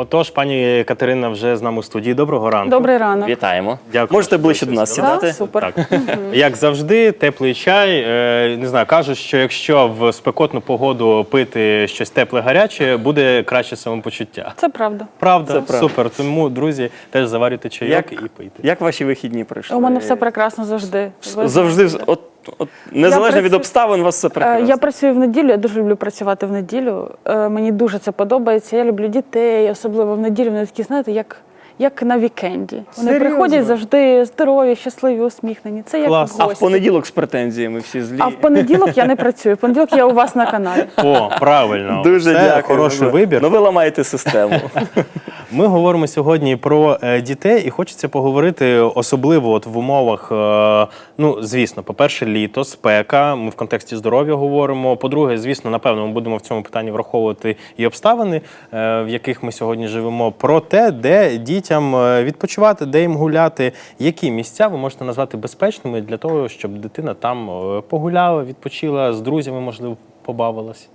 Отож, пані Катерина вже з нами у студії. Доброго ранку. Добрий ранок. Вітаємо. Дякую, Можете ближче до нас сідати. Так, супер. Так. Як завжди, теплий чай. Е, Не знаю, кажуть, що якщо в спекотну погоду пити щось тепле гаряче, буде краще самопочуття. Це правда. Правда, Це правда. супер. Тому, друзі, теж заварюйте чайок Як, і пийте. як ваші вихідні пройшли? У мене все прекрасно завжди. Ви Завжди, от, от, незалежно від працю- обставин, у вас все Е, прекрасно. Я працюю в неділю, я дуже люблю працювати в неділю. Е, Мені дуже це подобається. Я люблю дітей, особливо в неділю. Вони такі, знаєте, як, як на вікенді. Вони Серйозно? приходять завжди здорові, щасливі, усміхнені. Це як Клас. в А в понеділок з претензіями всі злі. А в понеділок я не працюю. В понеділок я у вас на каналі. О, правильно. Дуже Це дякую. хороший Ну, вибір. Ну ви ламаєте систему. Ми говоримо сьогодні про е, дітей, і хочеться поговорити особливо от в умовах. е, ну, звісно, по-перше, літо, спека. Ми в контексті здоров'я говоримо. По-друге, звісно, напевно, ми будемо в цьому питанні враховувати і обставини, е, в яких ми сьогодні живемо. Про те, де дітям е, відпочивати, де їм гуляти, які місця ви можете назвати безпечними для того, щоб дитина там е, погуляла, відпочила з друзями, можливо, побавилась.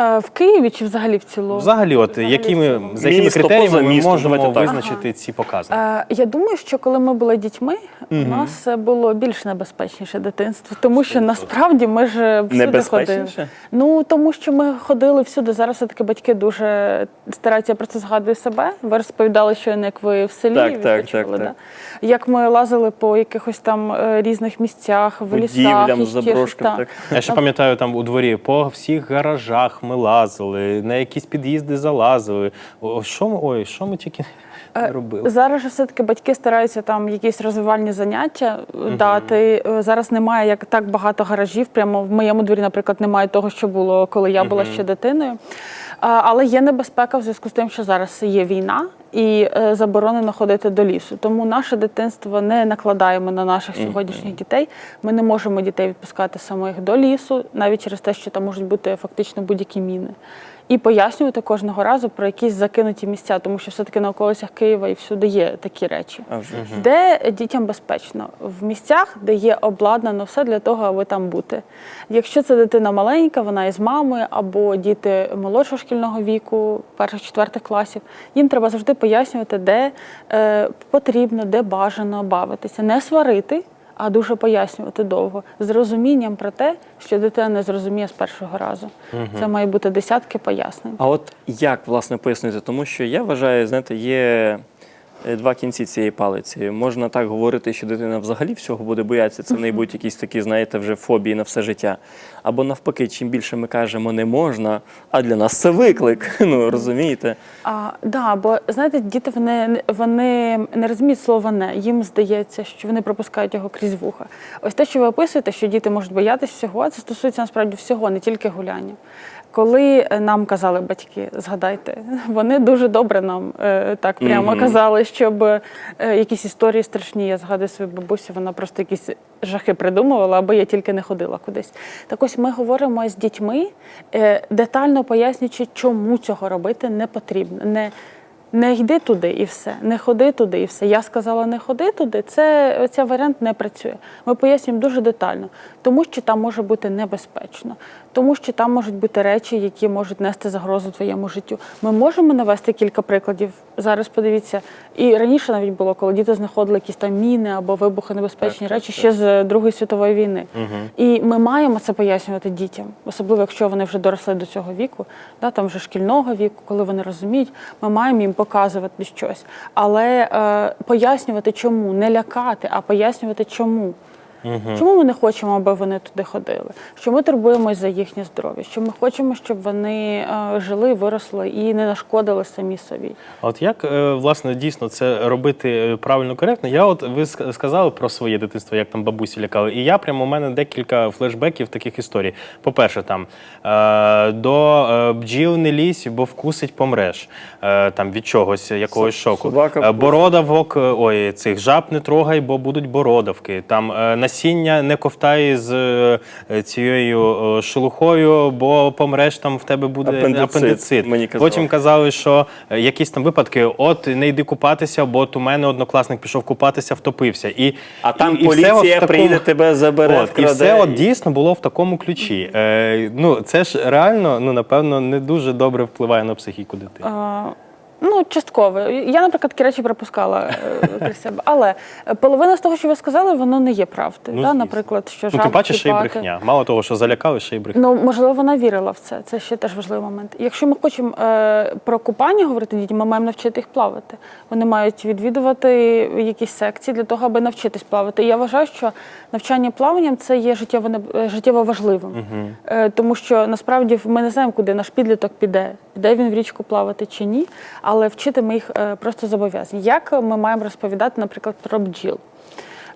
Е, В Києві чи взагалі в цілому? Взагалі, от Взагалі якими за якими Місто, критеріями ми містом, можемо давайте так. визначити ці покази? Е, Я думаю, що коли ми були дітьми, у нас було більш небезпечніше дитинство, тому що насправді ми ж всюди ходили. Небезпечніше? Ну тому що ми ходили всюди. Зараз все-таки батьки дуже стараються я про це згадую себе. Ви розповідали, що як ви в селі Так, так, так, так. да? як ми лазили по якихось там е, різних місцях, в лісах, Будівлям, і ще щось, заброшкам, так. так. Я ще пам'ятаю, там у дворі по всіх гаражах ми лазили, на якісь під'їзди залазили. О, що ми, ой, що ми тільки не робили? Зараз же все-таки батьки стараються там якісь розвивальні заняття дати. Е, Зараз немає як так багато гаражів. Прямо в моєму дворі, наприклад, немає того, що було, коли я була ще дитиною. Але є небезпека в зв'язку з тим, що зараз є війна і е, заборонено ходити до лісу. Тому наше дитинство не накладаємо на наших сьогоднішніх дітей. Ми не можемо дітей відпускати самих до лісу, навіть через те, що там можуть бути фактично будь-які міни. І пояснювати кожного разу про якісь закинуті місця, тому що все-таки на околицях Києва і всюди є такі речі. Вже ж. Де дітям безпечно? В місцях, де є обладнано все для того, аби там бути. Якщо це дитина маленька, вона із мамою, або діти молодшого шкільного віку, перших четвертих класів, їм треба завжди пояснювати, де е, потрібно, де бажано бавитися, не сварити. А дуже пояснювати довго з розумінням про те, що дитина не зрозуміє з першого разу. Це має бути десятки пояснень. А от як власне пояснити? Тому що я вважаю, знаєте, є два кінці цієї палиці. Можна так говорити, що дитина взагалі всього буде боятися. Це в неї будуть якісь такі, знаєте, вже фобії на все життя. Або навпаки, чим більше ми кажемо не можна, а для нас це виклик. Ну розумієте? А, да, бо знаєте, діти вони, вони не розуміють слова не. Їм здається, що вони пропускають його крізь вуха. Ось те, що ви описуєте, що діти можуть боятися всього, це стосується насправді всього, не тільки гуляння. Коли е, нам казали батьки, згадайте, вони дуже добре нам е, так прямо Мгм. казали, щоб е, якісь історії страшні. Я згадую свою бабусю, вона просто якісь жахи придумувала, аби я тільки не ходила кудись. Так ось ми говоримо з дітьми, е, детально пояснюючи, чому цього робити не потрібно. Не, не йди туди і все, не ходи туди і все. Я сказала, не ходи туди. Це цей варіант не працює. Ми пояснюємо дуже детально, тому що там може бути небезпечно, тому що там можуть бути речі, які можуть нести загрозу твоєму життю. Ми можемо навести кілька прикладів. Зараз подивіться, і раніше навіть було, коли діти знаходили якісь там міни або вибухонебезпечні Так, так, речі так. ще з Другої світової війни. І ми маємо це пояснювати дітям, особливо якщо вони вже доросли до цього віку, да, там вже шкільного віку, коли вони розуміють, ми маємо їм показувати щось. Але е, пояснювати чому, не лякати, а пояснювати чому. Чому ми не хочемо, аби вони туди ходили? Що ми турбуємось за їхнє здоров'я? Що ми хочемо, щоб вони е, жили, виросли і не нашкодили самі собі. А От як е, власне дійсно це робити е, правильно коректно? Я от ви сказали про своє дитинство, як там бабусі лякали, і я прямо у мене декілька флешбеків таких історій. По-перше, там е, до бджіл не лізь, бо вкусить помреш. Там від чогось, якогось шоку. собака бородавок, ой, цих жаб не трогай, бо будуть бородавки. Там насіння не ковтай з е, цією е, шелухою, бо помреш там в тебе буде Апендицит, апендицит. мені казали. Потім казали, що е, якісь там випадки, от не йди купатися, бо от у мене однокласник пішов купатися, втопився. І, А там і, і все поліція такому- приїде, тебе забере, От, і все от дійсно було в такому ключі. Е, ну, це ж реально, ну, напевно, не дуже добре впливає на психіку дитини. Ну, частково. Я, наприклад, такі речі припускала е, крізь себе. Але е, половина з того, що ви сказали, воно не є правдою. Ну, звісно. Наприклад, що Ну, жаб тим паче ще й брехня. Мало того, що залякали, ще й брехня. Ну, можливо, вона вірила в це. Це ще теж важливий момент. Якщо ми хочемо е, про купання говорити дітям, ми маємо навчити їх плавати. Вони мають відвідувати якісь секції для того, аби навчитись плавати. І я вважаю, що навчання плаванням це є життєво, е, життєво важливим. Е, тому що насправді ми не знаємо, куди наш підліток піде. Піде він в річку плавати чи ні, але вчити ми їх е, просто зобов'язані. Як ми маємо розповідати, наприклад, про бджіл?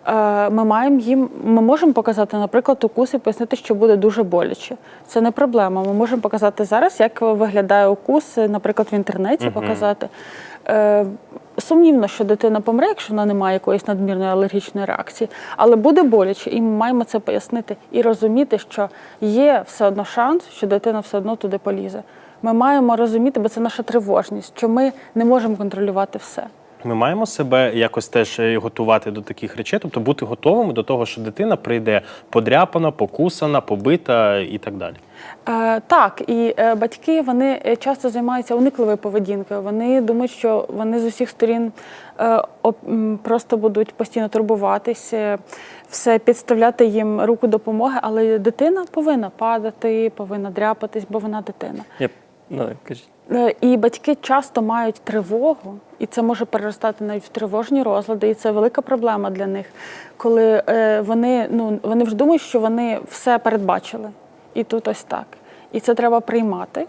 Е, Ми маємо їм, ми можемо показати, наприклад, укус і пояснити, що буде дуже боляче. Це не проблема. Ми можемо показати зараз, як виглядає укус, е, наприклад, в інтернеті показати. Сумнівно, що дитина помре, якщо вона не має якоїсь надмірної алергічної реакції, але буде боляче, і ми маємо це пояснити і розуміти, що є все одно шанс, що дитина все одно туди полізе. Ми маємо розуміти, бо це наша тривожність, що ми не можемо контролювати все. Ми маємо себе якось теж е, готувати до таких речей, тобто бути готовими до того, що дитина прийде подряпана, покусана, побита і так далі. Е, так, і е, батьки вони е, часто займаються уникливою поведінкою. Вони думають, що вони з усіх сторін е, об- просто будуть постійно турбуватися, все підставляти їм руку допомоги, але дитина повинна падати, повинна дряпатись, бо вона дитина. Я, ну, кажіть. Е, І батьки часто мають тривогу, і це може переростати навіть в тривожні розлади, і це велика проблема для них, коли е, вони, ну, вони вже думають, що вони все передбачили. І тут ось так. І це треба приймати.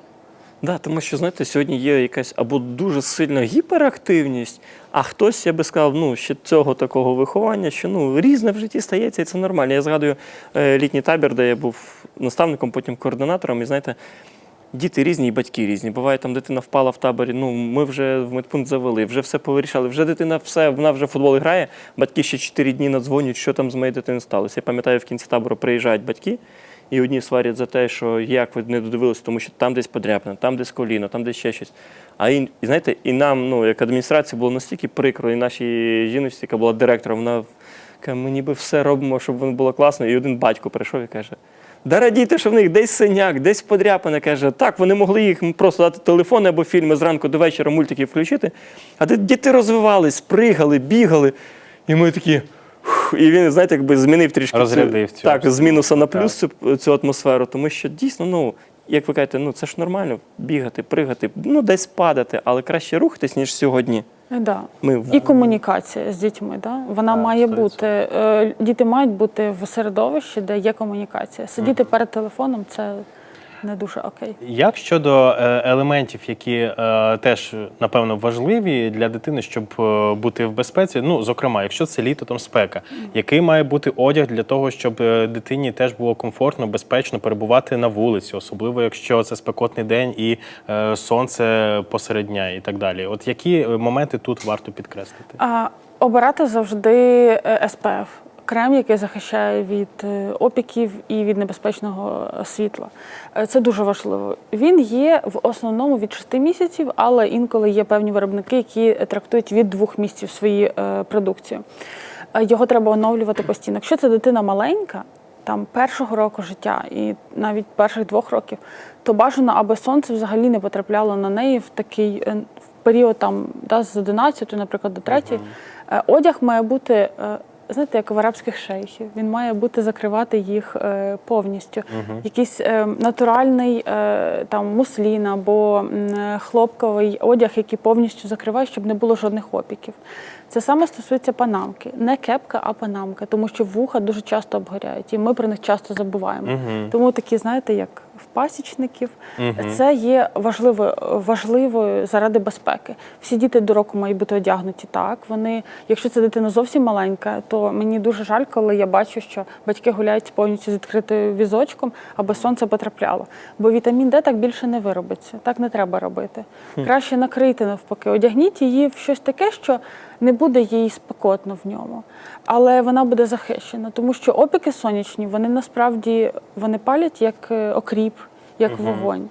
Да, тому що, знаєте, сьогодні є якась або дуже сильна гіперактивність, а хтось, я би сказав, ну, ще цього такого виховання, що ну, різне в житті стається, і це нормально. Я згадую е, літній табір, де я був наставником, потім координатором, і знаєте, діти різні і батьки різні. Буває, там дитина впала в таборі, ну, ми вже в медпункт завели, вже все повирішали, вже дитина все, вона вже в футбол грає, батьки ще 4 дні надзвонюють, що там з моєю дитиною сталося. Я пам'ятаю, в кінці табору приїжджають батьки, і одні сварять за те, що як ви не додивилися, тому що там десь подряпано, там десь коліно, там десь ще щось. А і, знаєте, і нам, ну, як адміністрації, було настільки прикро, і нашій жіночці, яка була директором, вона каже, ми ніби все робимо, щоб воно було класно. І один батько прийшов і каже: Да радійте, що в них десь синяк, десь подряпане. Каже, так, вони могли їх просто дати телефон або фільми зранку до вечора мультики включити. А де діти розвивались, пригали, бігали. І ми такі. І він, знаєте, якби змінив трішки Розрядив цю, цю так, з мінуса на Так. плюс цю, цю атмосферу, тому що дійсно, ну, як ви кажете, ну це ж нормально бігати, пригати, ну десь падати, але краще рухатись, ніж сьогодні. Е, Да. Ми в- І комунікація з дітьми. Да? Вона Так, має 100%. бути. е, Діти мають бути в середовищі, де є комунікація. Сидіти перед телефоном це не дуже окей. Як щодо е, елементів, які е, теж напевно важливі для дитини, щоб е, бути в безпеці? Ну, зокрема, якщо це літо, там спека, який має бути одяг для того, щоб дитині теж було комфортно, безпечно перебувати на вулиці, особливо якщо це спекотний день і е, сонце посеред дня і так далі. От які моменти тут варто підкреслити? А, обирати завжди СПФ. Крем, який захищає від е, опіків і від небезпечного е, світла. Е, Це дуже важливо. Він є в основному від 6 місяців, але інколи є певні виробники, які трактують від двох місяців свої продукцію. Е, Його треба оновлювати постійно. Якщо це дитина маленька, там першого року життя і навіть перших двох років, то бажано, аби сонце взагалі не потрапляло на неї в такий в період там да, з 11, наприклад, до 3. Е, Одяг має бути. Знаєте, як в арабських шейхів, він має бути закривати їх е, повністю. Якийсь е, натуральний е, там муслін або е, хлопковий одяг, який повністю закриває, щоб не було жодних опіків. Це саме стосується панамки, не кепка, а панамка, тому що вуха дуже часто обгоряють, і ми про них часто забуваємо. Тому такі, знаєте, як в пасічників, це є важливо, важливою заради безпеки. Всі діти до року мають бути одягнуті так. Вони, якщо це дитина зовсім маленька, то мені дуже жаль, коли я бачу, що батьки гуляють повністю з відкритим візочком, аби сонце потрапляло. Бо вітамін Д так більше не виробиться. Так не треба робити. Краще накрийте навпаки, одягніть її в щось таке, що не буде їй спекотно в ньому, але вона буде захищена, тому що опіки сонячні вони насправді вони палять як е, окріп, як вогонь.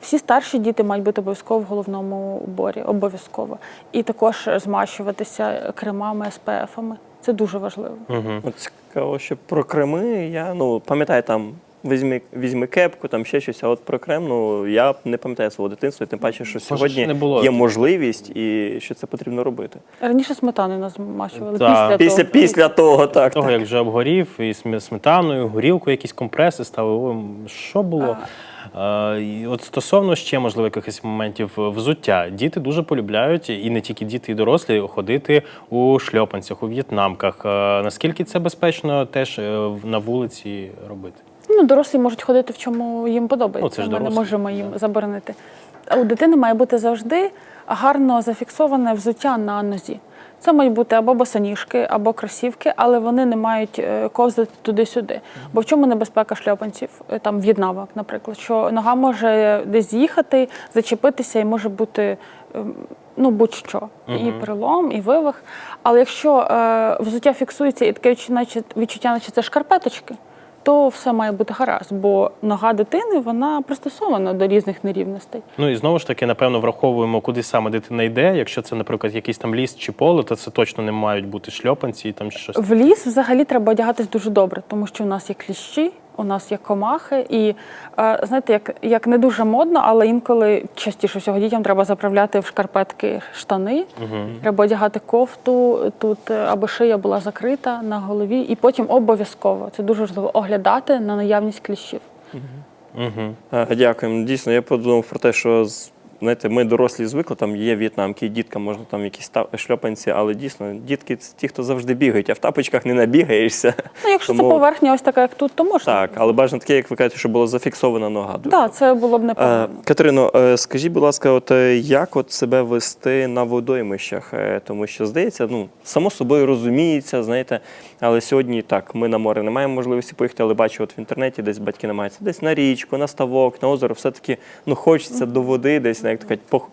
Всі старші діти мають бути обов'язково в головному уборі, обов'язково. І також змащуватися кремами, СПФами. Це дуже важливо. От цікаво, що про Крими я ну, пам'ятаю там візьми, візьми кепку, там ще щось. А от про крем, ну я не пам'ятаю свого дитинства, і тим паче, що сьогодні не було є можливість і що це потрібно робити. Раніше сметаною нас змащували. Так. Після, Після, того. після того, так. Того, як вже обгорів, і сме- сметаною, горілку, якісь компреси ставили. Що було? Е, і от стосовно ще, можливо, якихось моментів е, взуття. Діти дуже полюбляють, і не тільки діти, і дорослі, ходити у шльопанцях, у в'єтнамках. Е, Наскільки це безпечно теж е, на вулиці робити? Ну, дорослі можуть ходити в чому їм подобається. Ну, це ж Ми не можемо їм да. заборонити. У дитини має бути завжди гарно зафіксоване взуття на нозі. Це мають бути або босоніжки, або кросівки, але вони не мають е, ковзати туди-сюди. Бо в чому небезпека шльопанців, Е, там в'єднавок, наприклад, що нога може десь з'їхати, зачепитися і може бути ем, ну будь-що. І перелом, і вивих. Але якщо е, взуття фіксується і таке відчуття, наче це шкарпеточки, то все має бути гаразд, бо нога дитини вона пристосована до різних нерівностей. Ну і знову ж таки, напевно, враховуємо, куди саме дитина йде. Якщо це, наприклад, якийсь там ліс чи поле, то це точно не мають бути шльопанці і там щось. В ліс взагалі треба одягатись дуже добре, тому що у нас є кліщі, у нас є комахи, і е, знаєте, як, як не дуже модно, але інколи частіше всього дітям треба заправляти в шкарпетки штани. Треба одягати кофту тут, е, аби шия була закрита на голові, і потім обов'язково це дуже важливо оглядати на наявність кліщів. Угу. Угу. Дякуємо. Дійсно, я подумав про те, що знаєте, ми дорослі звикли, там є в'єтнамки, діткам можна там якісь шльопанці, але дійсно дітки це ті, хто завжди бігають, а в тапочках не набігаєшся. Ну, якщо Тому- це поверхня, ось така, як тут, то можна. Так, але бажано таке, як ви кажете, щоб була зафіксована нога. Так, це було б Е, непогано. Катерино, е, скажіть, будь ласка, от е, як от себе вести на водоймищах? Е, Тому що здається, ну само собою розуміється, знаєте, але сьогодні так, ми на море не маємо можливості поїхати, але бачу, от в інтернеті десь батьки намагаються десь на річку, на ставок, на озеро, все-таки ну хочеться до води, десь як то кажуть, пох-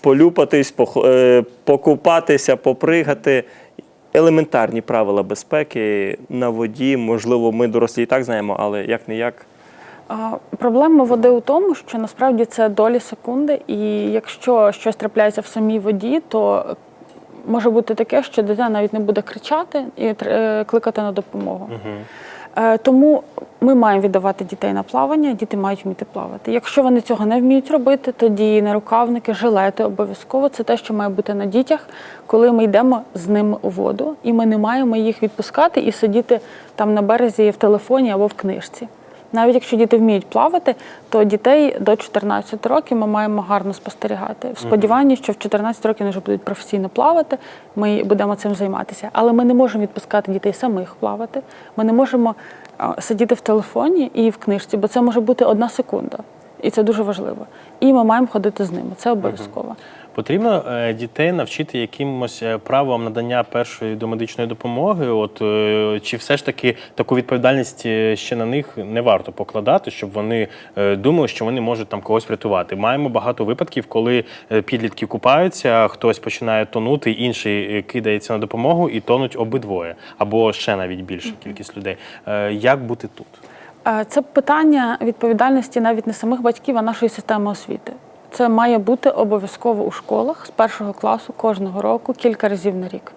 полюпатись, пох- е, покупатися, попригати. Елементарні правила безпеки на воді, можливо, ми дорослі і так знаємо, але як не як. Проблема води у тому, що насправді це долі секунди, і якщо щось трапляється в самій воді, то може бути таке, що дитина навіть не буде кричати і е, кликати на допомогу. Е, Тому ми маємо віддавати дітей на плавання, діти мають вміти плавати. Якщо вони цього не вміють робити, тоді нарукавники, жилети обов'язково це те, що має бути на дітях, коли ми йдемо з ними у воду, і ми не маємо їх відпускати і сидіти там на березі в телефоні або в книжці. Навіть якщо діти вміють плавати, то дітей до 14 років ми маємо гарно спостерігати. В сподіванні, що в 14 років вони вже будуть професійно плавати, ми будемо цим займатися. Але ми не можемо відпускати дітей самих плавати. Ми не можемо сидіти в телефоні і в книжці, бо це може бути одна секунда. І це дуже важливо. І ми маємо ходити з ними. Це обов'язково. Потрібно е, дітей навчити якимось е, правилам надання першої домедичної допомоги. От е, чи все ж таки таку відповідальність ще на них не варто покладати, щоб вони думали, що вони можуть там когось врятувати. Маємо багато випадків, коли підлітки купаються, хтось починає тонути, інший кидається на допомогу і тонуть обидвоє, або ще навіть більша кількість людей. Як бути тут? Це питання відповідальності навіть не самих батьків, а нашої системи освіти. Це має бути обов'язково у школах з першого класу кожного року, кілька разів на рік.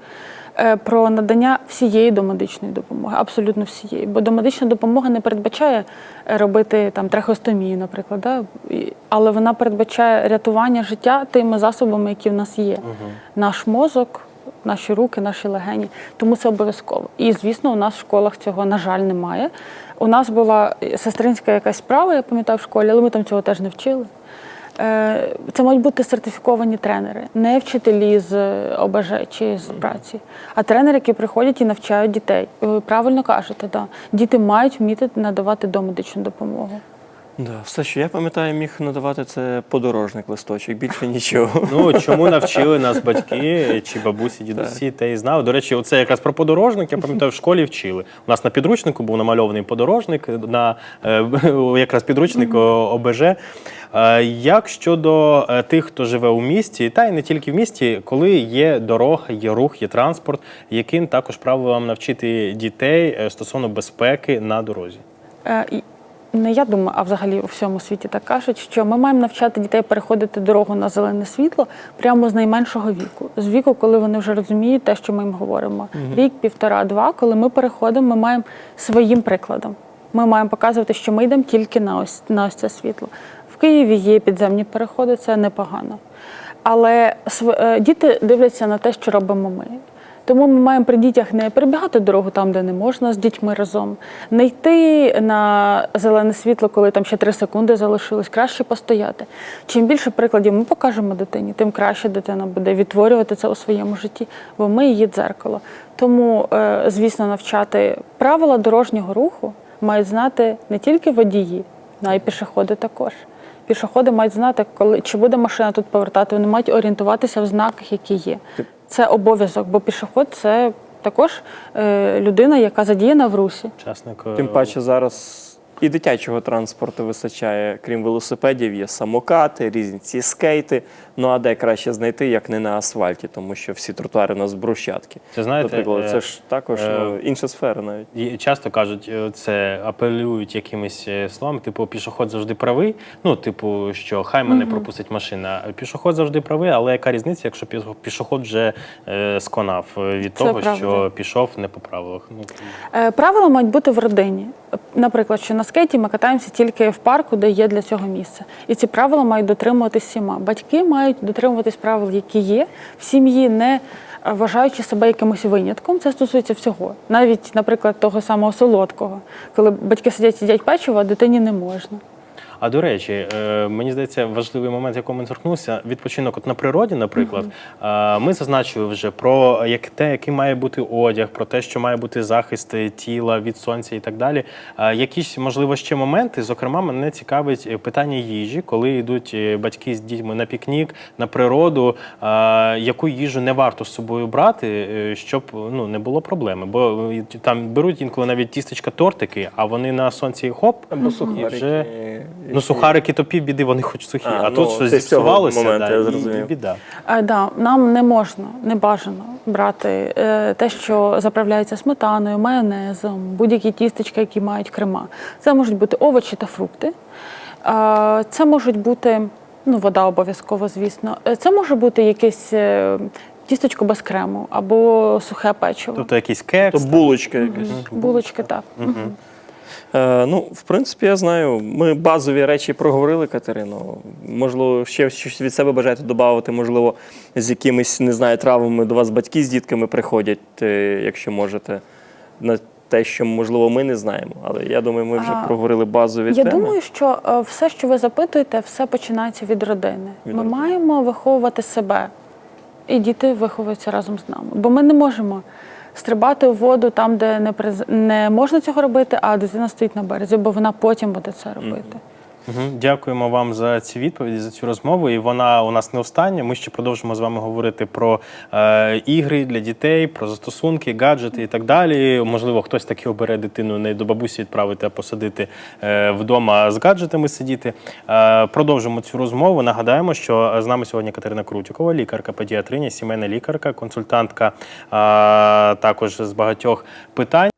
Е, Про надання всієї домедичної допомоги, абсолютно всієї. Бо домедична допомога не передбачає е, робити там трахеостомію, наприклад, да? Але вона передбачає рятування життя тими засобами, які в нас є. Наш мозок, наші руки, наші легені. Тому це обов'язково. І звісно, у нас в школах цього, на жаль, немає. У нас була сестринська якась справа, я пам'ятаю в школі, але ми там цього теж не вчили. Е, Це мають бути сертифіковані тренери, не вчителі з ОБЖ чи з праці, а тренери, які приходять і навчають дітей. Ви правильно кажете, да. діти мають вміти надавати домедичну допомогу. Да, все, що я пам'ятаю, міг надавати це подорожник листочок, більше нічого. Ну чому навчили нас батьки чи бабусі, дідусі, те і знали. До речі, оце якраз про подорожник, я пам'ятаю, в школі вчили. У нас на підручнику був намальований подорожник, на е, якраз підручник ОБЖ. Е, Як щодо е, тих, хто живе у місті, та й не тільки в місті, коли є дорога, є рух, є транспорт, яким також правилам навчити дітей стосовно безпеки на дорозі? Не я думаю, а взагалі у всьому світі так кажуть, що ми маємо навчати дітей переходити дорогу на зелене світло прямо з найменшого віку, з віку, коли вони вже розуміють те, що ми їм говоримо. Рік, півтора, два, коли ми переходимо, ми маємо своїм прикладом. Ми маємо показувати, що ми йдемо тільки на ось на ось це світло. В Києві є підземні переходи, це непогано. Але е, діти дивляться на те, що робимо ми. Тому ми маємо при дітях не перебігати дорогу там, де не можна, з дітьми разом, не йти на зелене світло, коли там ще три секунди залишилось, краще постояти. Чим більше прикладів ми покажемо дитині, тим краще дитина буде відтворювати це у своєму житті, бо ми її дзеркало. Тому, е, звісно, навчати правила дорожнього руху мають знати не тільки водії, а й пішоходи також. Пішоходи мають знати, коли чи буде машина тут повертати. Вони мають орієнтуватися в знаках, які є. Це обов'язок, бо пішоход це також е, людина, яка задіяна в русі. Учасник, е, Тим паче зараз і дитячого транспорту вистачає, крім велосипедів, є самокати, різні ці скейти. Ну а де краще знайти, як не на асфальті, тому що всі тротуари у нас брусчатки. Це знаєте, Наприклад, е, це ж також е, ну, інша сфера навіть. І часто кажуть, е, це апелюють якимись е, словами, типу, пішоход завжди правий. Ну, типу, що хай мене пропустить машина. Пішоход завжди правий, але яка різниця, якщо пішоход вже е, сконав е, від Це того, правда. що пішов не по правилах. Ну, Е, Правила мають бути в родині. Наприклад, що на скейті ми катаємося тільки в парку, де є для цього місце. І ці правила мають дотримуватись всіма. Батьки мають дотримуватись правил, які є в сім'ї, не вважаючи себе якимось винятком. Це стосується всього. Навіть, наприклад, того самого солодкого, коли батьки сидять їдять печиво, а дитині не можна. А до речі, е, мені здається, важливий момент, якому ми торкнувся, відпочинок от на природі, наприклад. Ми зазначили вже про як те, який має бути одяг, про те, що має бути захист тіла від сонця і так далі. Якісь, можливо, ще моменти. Зокрема, мене цікавить е, питання їжі, коли йдуть е, батьки з дітьми на пікнік, на природу. Яку їжу не варто з собою брати, щоб ну не було проблеми? Бо там беруть інколи навіть тістечка тортики, а вони на сонці хоп Або і сухарики. вже Ну, сухарики то півбіди, вони хоч сухі. А, А, ну, тут щось це з цього зіпсувалося, моменту, да, я і, зрозумів. і біда. Е, да, нам не можна, не бажано брати е, те, що заправляється сметаною, майонезом, будь-які тістечка, які мають крема. Це можуть бути овочі та фрукти. Е, це можуть бути, ну, вода обов'язково, звісно. Е, Це може бути якесь е, тістечко без крему або сухе печиво. Тобто якийсь кекс. То булочка якась. Булочки так. Е, ну, в принципі, я знаю. Ми базові речі проговорили, Катерино. Можливо, ще щось від себе бажаєте додати, можливо, з якимись, не знаю, травмами до вас батьки з дітками приходять, е, якщо можете, на те, що, можливо, ми не знаємо. Але я думаю, ми вже А, проговорили базові Я теми. думаю, що е, все, що ви запитуєте, все починається від родини. Від ми родини. маємо виховувати себе, і діти виховуються разом з нами. Бо ми не можемо стрибати у воду там, де не, не можна цього робити, а дитина стоїть на березі, бо вона потім буде це робити. Мгм. Дякуємо вам за ці відповіді, за цю розмову. І вона у нас не остання. Ми ще продовжимо з вами говорити про е, ігри для дітей, про застосунки, гаджети і так далі. Можливо, хтось таки обере дитину не до бабусі відправити, а посадити е, вдома з гаджетами сидіти. Е, продовжимо цю розмову. Нагадаємо, що з нами сьогодні Катерина Крутікова, лікарка, педіатриня, сімейна лікарка, консультантка е, також з багатьох питань.